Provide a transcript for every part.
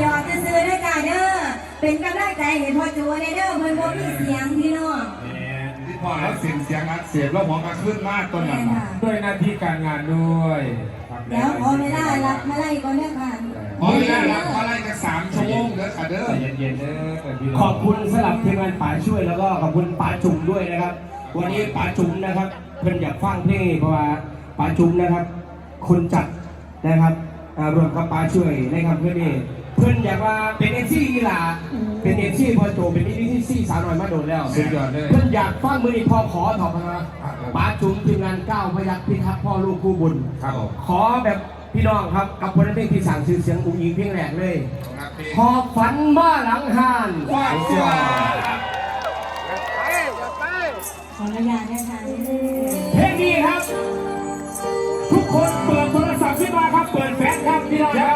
หยอดจะซื้อได้จ้าเด้อเป็นกำลังใจให้พ่อโจในเด้อเพิ่นบ่มีเสียงพี่น้องที่พ่อแล้วเสียงเสียงอัดเสียงแล้วหัวกระขึ้นมากต้นแม่นั้นค่ะด้วยหน้าที่การงานด้วยเดี๋ยวขอเวลารับมาไล่ก่อนเด้อค่ะพอเวลารับมาไล่กันสามชั่วโมงเด้อค่ะเด้อใจเย็นๆเด้อพี่น้งขอบคุณสำหรับทีมงานป๋าช่วยแล้วก็ขอบคุณป๋าจุ๋มด้วยนะครับ วันนี้ป๋าจุ๋มนะครับเพิ่นอยากฟังเพลงเพราะว่าป๋าจุ๋มนะครับ คนจัดนะครับอ่ารวมกับป๋าช่วยนะครับเพื่อนนี่ เพื่อนอยากว่าเป็นเอซี่กีฬาเป็นเอซี่พอโจเป็นเอซี่สาวน้อยมาโดนแล้วสุดยอดเลย เพื่อนอยากฟังมือนี้พอขอถอดมาป๋าจุ๋มทีมงานก้าวพยักพิทักษ์พ่อลูกคู่บุญครับผมขอแบบพี่น้องครับกับคนเพลงที่สั่งชื่อเสียงอุ้งอิงเพลงแรกเลยครับพี่หอบฝันบ้าหลังหานว้าวเสียขออนุญาตนะคะเพลงนี้ครับ ทุกคนเปิดโทรศัพท์ขึ้นมาครับ เปิดแฟลชครับพี่น้องอย่าครับ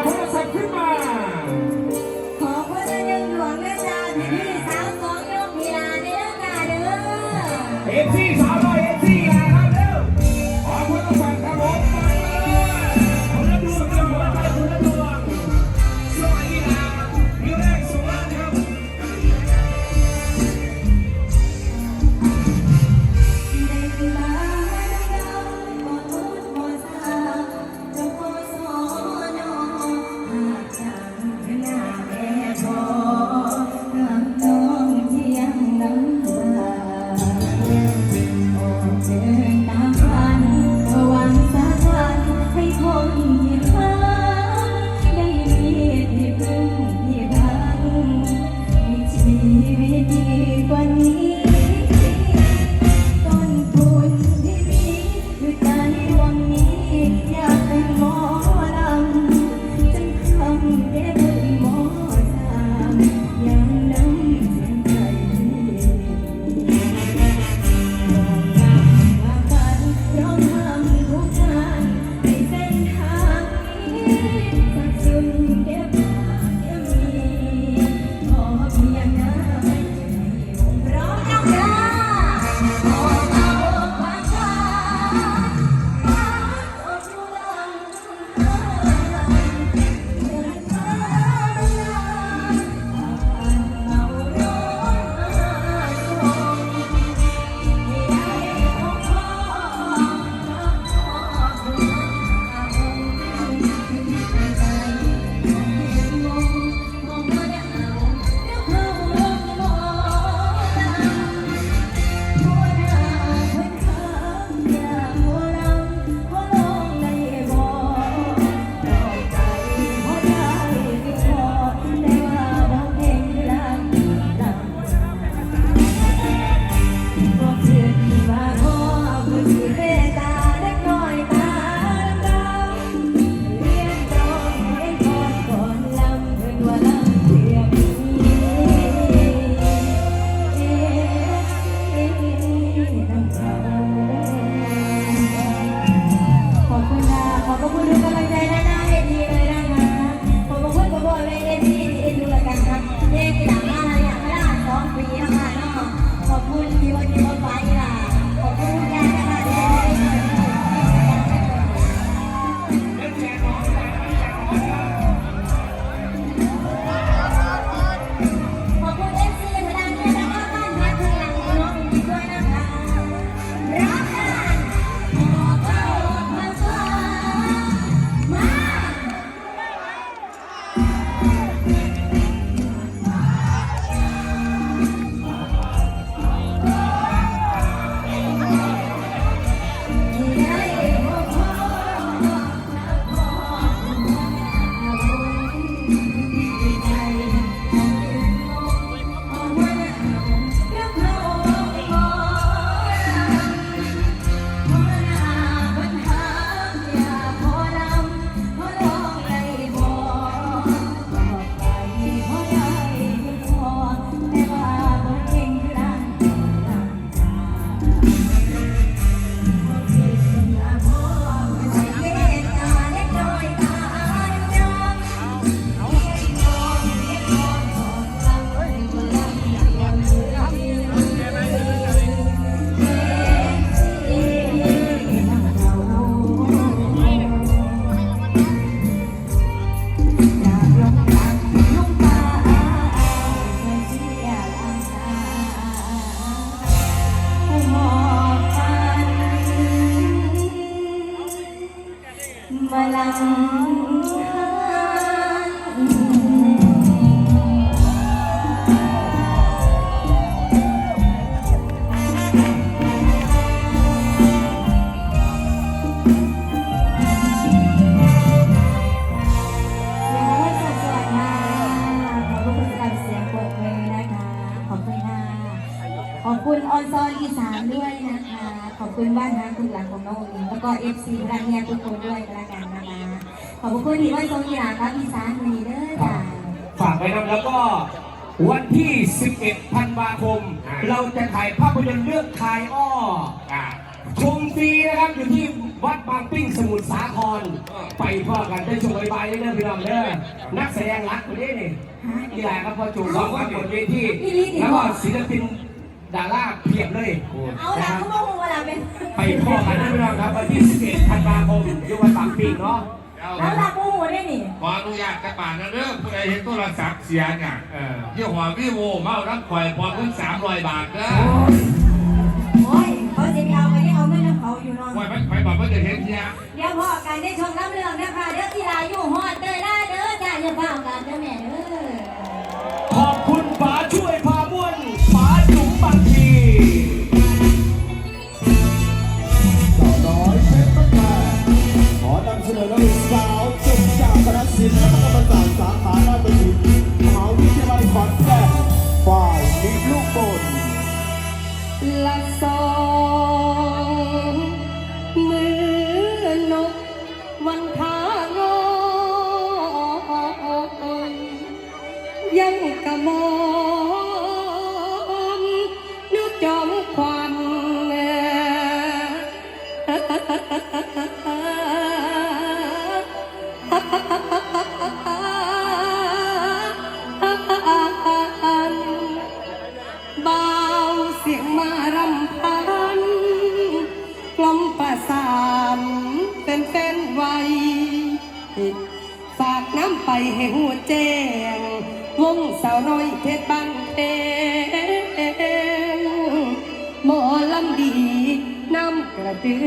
านด้วยนะคะ ขอบคุณบ้านฮักคุณหลังของน้องอิงแล้วก็เอฟซีรักเนี่ยทุกคนด้วยกันละกันนะคะ ขอบคุณที่วันทรงกีฬาครับอีสานมีเด้อจ้าฝากไว้นะแล้วก็วันที่ 11 ธันวาคม เราจะถ่ายภาพยนตร์เรื่องคายอ้ออ่าชมฟรีนะครับ อยู่ที่วัดบางปิ้งสมุทรสาครเออไปพ่อกันได้ชมบายๆเด้อพี่น้องเด้อนักแสดงรักคนนี้นี่นี่แหละครับพ่อจูสองคนบนเวทีแล้วก็ศิลปิน ดาราเพียบเลยเอาละเขาบอกว่าเวลาเป็นไปพ่อกันนะพี่น้องครับวันที่11ธันวาคมที่วัดบางปิ้งเนาะเอาเอาละปูหัวได้นี่ขออนุญาตกระบาดนะเด้อผู้ใดเห็นโทรศัพท์เสียเนี่ยเออยี่ห้อวิโวเมารับข่อยพอเพิ่งสามร้อยบาทเด้อโอ้ยเขาจะเอาไปได้เอาเงินของเขาอยู่เนาะไว้ไปไปบอกว่าจะเห็นเนี่ยเดี๋ยวพ่อกันได้ชมน้ำเรื่องนะคะเดี๋ยวกีฬาอยู่ฮอดเด้อได้ เสียงมารำพันกลมประสานเป็นแฟนไวฝากน้ำไปให้หัวแจ้ง วงสาวน้อยเพชรบ้านเพงหมอลำดีน้ำกระเดื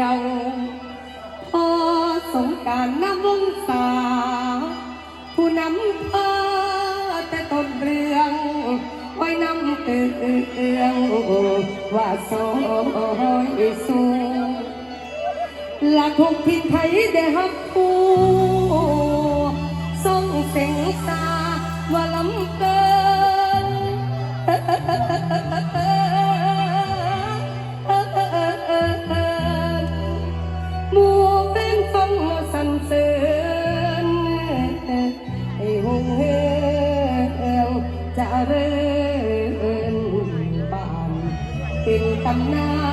องพอสงการน้ำวงสาผู้นำพาแต่ต้นเรื่อ ไว้นำเตืองว่าซอยสูงหลักหกทิศไทยได้ฮับผู้ส่งเสียงตาว่าลำเกิน เป็นตำนา